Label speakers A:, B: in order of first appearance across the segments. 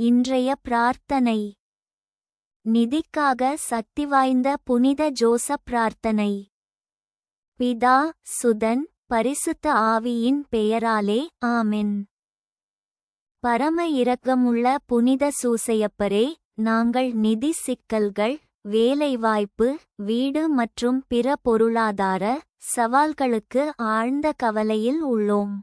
A: இன்றைய பிரார்த்தனை. நிதிக்காக சக்திவாய்ந்த புனித ஜோசப் பிரார்த்தனை. பிதா சுதன் பரிசுத்த ஆவியின் பெயராலே ஆமென். பரம இரக்கமுள்ள புனித சூசையப்பரே நாங்கள் நிதி சிக்கல்கள் வேலைவாய்ப்பு வீடு மற்றும் பிற பொருளாதார சவால்களுக்கு ஆழ்ந்த கவலையில் உள்ளோம்.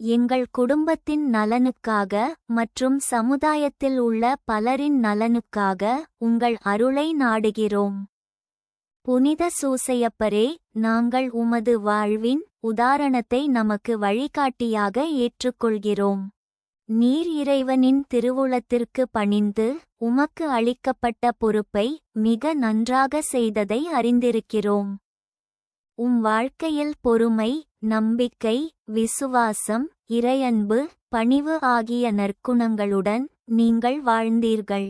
A: எங்கள் குடும்பத்தின் நலனுக்காக மற்றும் சமுதாயத்தில் உள்ள பலரின் நலனுக்காக உங்கள் அருளை நாடுகிறோம். புனித சூசையப்பரே நாங்கள் உமது வாழ்வின் உதாரணத்தை நமக்கு வழிகாட்டியாக ஏற்றுக்கொள்கிறோம். நீர் இறைவனின் திருவுளத்திற்கு பணிந்து உமக்கு அளிக்கப்பட்ட பொறுப்பை மிக நன்றாக செய்ததை அறிந்திருக்கிறோம். உம் வாழ்க்கையில் பொறுமை நம்பிக்கை விசுவாசம் இறையன்பு பணிவு ஆகிய நற்குணங்களுடன் நீங்கள் வாழ்ந்தீர்கள்.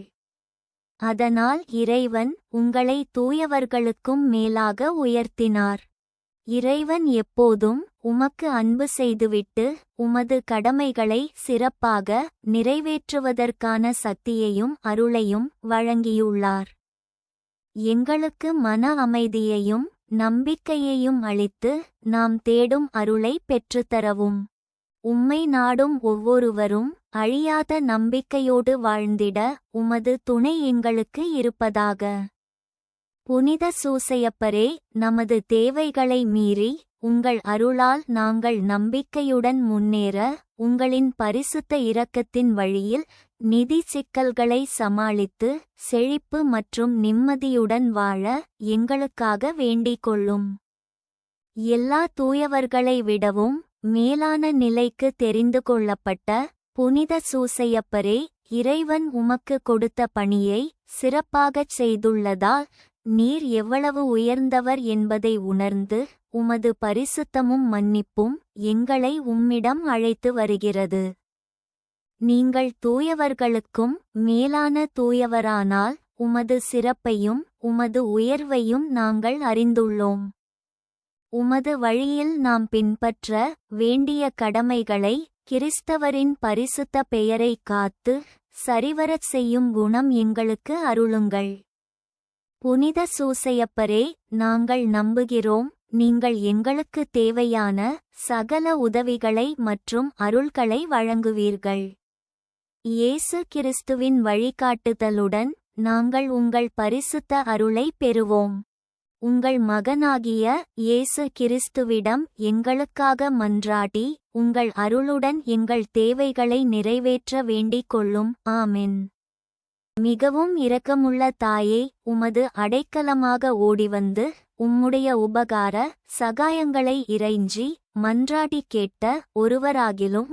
A: அதனால் இறைவன் உங்களை தூயவர்களுக்கும் மேலாக உயர்த்தினார். இறைவன் எப்போதும் உமக்கு அன்பு செய்துவிட்டு உமது கடமைகளை சிறப்பாக நிறைவேற்றுவதற்கான சக்தியையும் அருளையும் வழங்கியுள்ளார். எங்களுக்கு மன அமைதியையும் நம்பிக்கையையும் அளித்து நாம் தேடும் அருளை பெற்றுத்தரவும். உம்மை நாடும் ஒவ்வொருவரும் அழியாத நம்பிக்கையோடு வாழ்ந்திட உமது துணை எங்களுக்கு இருப்பதாக. புனித சூசையப்பரே நமது தேவைகளை மீறி உங்கள் அருளால் நாங்கள் நம்பிக்கையுடன் முன்னேற உங்களின் பரிசுத்த இரக்கத்தின் வழியில் நிதி சிக்கல்களை சமாளித்து செழிப்பு மற்றும் நிம்மதியுடன் வாழ எங்களுக்காக வேண்டிக் கொள்ளும். எல்லா தூயவர்களை விடவும் மேலான நிலைக்கு தெரிந்து கொள்ளப்பட்ட புனித சூசையப்பரே இறைவன் உமக்கு கொடுத்த பணியை சிறப்பாகச் செய்துள்ளதால் நீர் எவ்வளவு உயர்ந்தவர் என்பதை உணர்ந்து உமது பரிசுத்தமும் மன்னிப்பும் எங்களை உம்மிடம் அழைத்து வருகிறது. நீங்கள் தூயவர்களுக்கும் மேலான தூயவரானால் உமது சிறப்பையும் உமது உயர்வையும் நாங்கள் அறிந்துள்ளோம். உமது வழியில் நாம் பின்பற்ற வேண்டிய கடமைகளை கிறிஸ்தவரின் பரிசுத்த பெயரை காத்து சரிவரச் செய்யும் குணம் எங்களுக்கு அருளுங்கள். புனித சூசையப்பரே நாங்கள் நம்புகிறோம் நீங்கள் எங்களுக்கு தேவையான சகல உதவிகளை மற்றும் அருள்களை வழங்குவீர்கள். இயேசு கிறிஸ்துவின் வழிகாட்டுதலுடன் நாங்கள் உங்கள் பரிசுத்த அருளை பெறுவோம். உங்கள் மகனாகிய இயேசு கிறிஸ்துவிடம் எங்களுக்காக மன்றாடி உங்கள் அருளுடன் எங்கள் தேவைகளை நிறைவேற்ற வேண்டிக் கொள்ளும். ஆமென். மிகவும் இரக்கமுள்ள தாயே உமது அடைக்கலமாக ஓடிவந்து உம்முடைய உபகார சகாயங்களை இறைஞ்சி மன்றாடி கேட்ட ஒருவராகிலும்